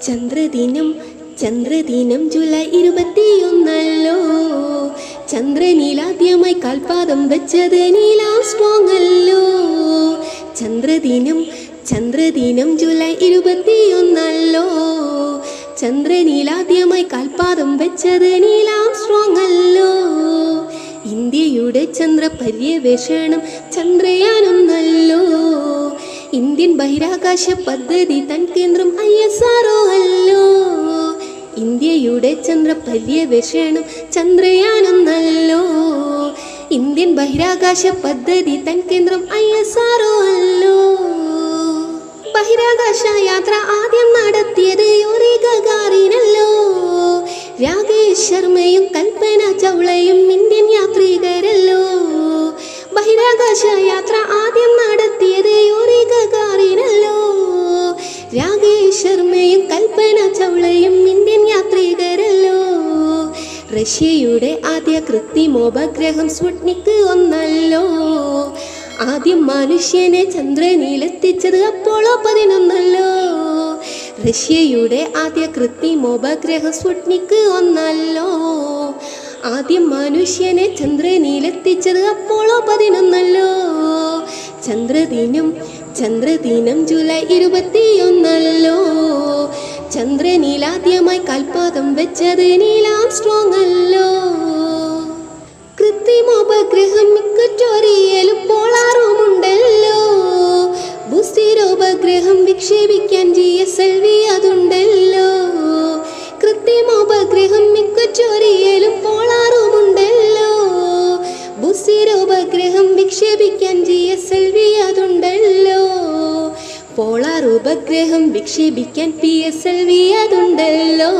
ചന്ദ്രദിനം ചന്ദ്രദിനം July ഇരുപത്തിയൊന്നല്ലോ. ചന്ദ്രനീലാദ്യമായി കാൽപാദം വെച്ചത് നീലാ strong അല്ലോ ചന്ദ്രദിനം ചന്ദ്രദിനം ജൂലൈ ഇരുപത്തിയൊന്നല്ലോ. ചന്ദ്രനീലാദ്യമായി കാൽപാദം വെച്ചത് നീലാ സ്ട്രോങ് അല്ലോ ഇന്ത്യയുടെ ചന്ദ്ര പര്യവേഷണം ചന്ദ്രയാനൊന്നല്ലോ. ഇന്ത്യൻ ബഹിരാകാശ പദ്ധതി തൻ കേന്ദ്രം ഐ എസ് ആർഒ അല്ലോ. ഇന്ത്യയുടെ ചന്ദ്ര പര്യവേഷണം ചന്ദ്രയാനൊന്നല്ലോ ഇന്ത്യൻ ബഹിരാകാശ പദ്ധതി തൻ കേന്ദ്രം ഐ എസ് ആർഒ അല്ലോ. ബഹിരാകാശ യാത്ര ആദ്യം നടത്തിയത് യൂറി ഗഗാറിനല്ലോ രാകേഷ് ശർമ്മയും കൽപ്പന ചൗളയും ഇന്ത്യൻ യാത്രികരല്ലോ. ബഹിരാകാശ യാത്ര ആദ്യം റഷ്യയുടെ ആദ്യ കൃത്രിമോപഗ്രഹം സ്പുട്നിക് ഒന്നല്ലോ. ആദ്യം മനുഷ്യനെ ചന്ദ്രനിലെത്തിച്ചത് അപ്പോളോ പതിനൊന്നല്ലോ. റഷ്യയുടെ ആദ്യ കൃത്രിമോപഗ്രഹം സ്പുട്നിക് ഒന്നല്ലോ. ആദ്യം മനുഷ്യനെ ചന്ദ്രനിലെത്തിച്ചത് അപ്പോളോ പതിനൊന്നല്ലോ. ചന്ദ്രദിനം ചന്ദ്രദിനം ജൂലൈ ഇരുപത്തിയൊന്നല്ലോ. ചന്ദ്രനീലാദ്യമായി കൽപാദം വെച്ചത് നീലാം സ്ട്രോങ് അല്ലോ. കൃത്രിമോപഗ്രഹം ഇക്വറ്റോറിയലും പോളാറുമുണ്ടല്ലോ. ഭൂസ്ഥിരോപഗ്രഹം വിക്ഷേപിക്കാൻ ജി എസ് എൽ വി അതുണ്ടല്ലോ പോളാർ ഉപഗ്രഹം വിക്ഷേപിക്കാൻ പി എസ് എൽ വി അതുണ്ടല്ലോ.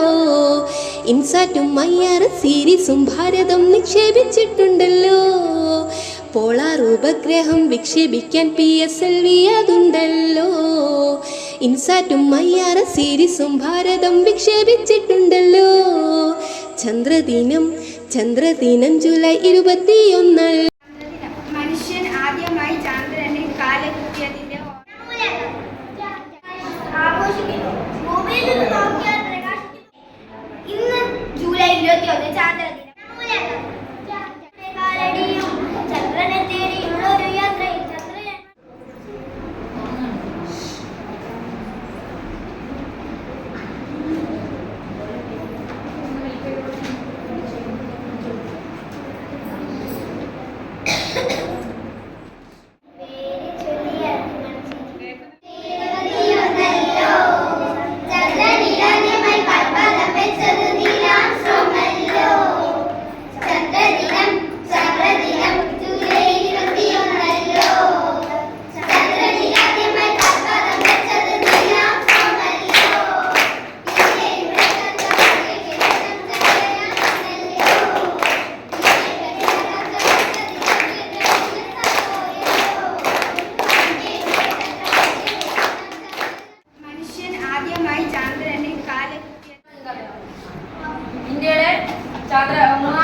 ഇൻസാറ്റും മയ്യാറ് സീരീസും ഭാരതം നിക്ഷേപിച്ചിട്ടുണ്ടല്ലോ. പോളാർ ഉപഗ്രഹം വിക്ഷേപിക്കാൻ പി എസ് എൽ വി അതുണ്ടല്ലോ. ഇൻസാറ്റും മയ്യാറ് സീരീസും ഭാരതം വിക്ഷേപിച്ചിട്ടുണ്ടല്ലോ. ചന്ദ്രദിനം ചന്ദ്രദിനം ജൂലൈ ഇരുപത്തിയൊന്നല്ല. മനുഷ്യൻ ആദ്യമായി ചന്ദ്രനിൽ കാലുകുത്തിയതിന്റെ Wait a minute.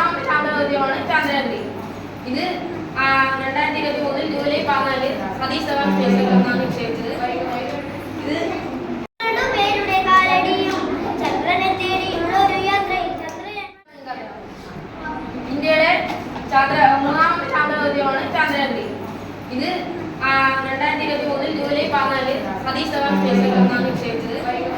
ഒന്നാം ശാന്തനദിയാണ് ചാന്ദ്രനദി ഇത് രണ്ടായിരത്തി ഇരുപത്തി മൂന്നിൽ ജൂലൈ പതിനാല് സതീഷ് ധവാൻ മ്യൂസിയം എന്നാണ് നിക്ഷേപിച്ചത് ഇത് ഇന്ത്യയുടെ ചാന്ദ്ര മൂന്നാമത്തെ ചാന്ദ്രനദിയാണ് ചാന്ദ്രനദി ഇത് രണ്ടായിരത്തി ഇരുപത്തി മൂന്നിൽ ജൂലൈ പതിനാല് സതീഷ് ധവാൻ മ്യൂസിയം എന്നാണ് നിക്ഷേപിച്ചത്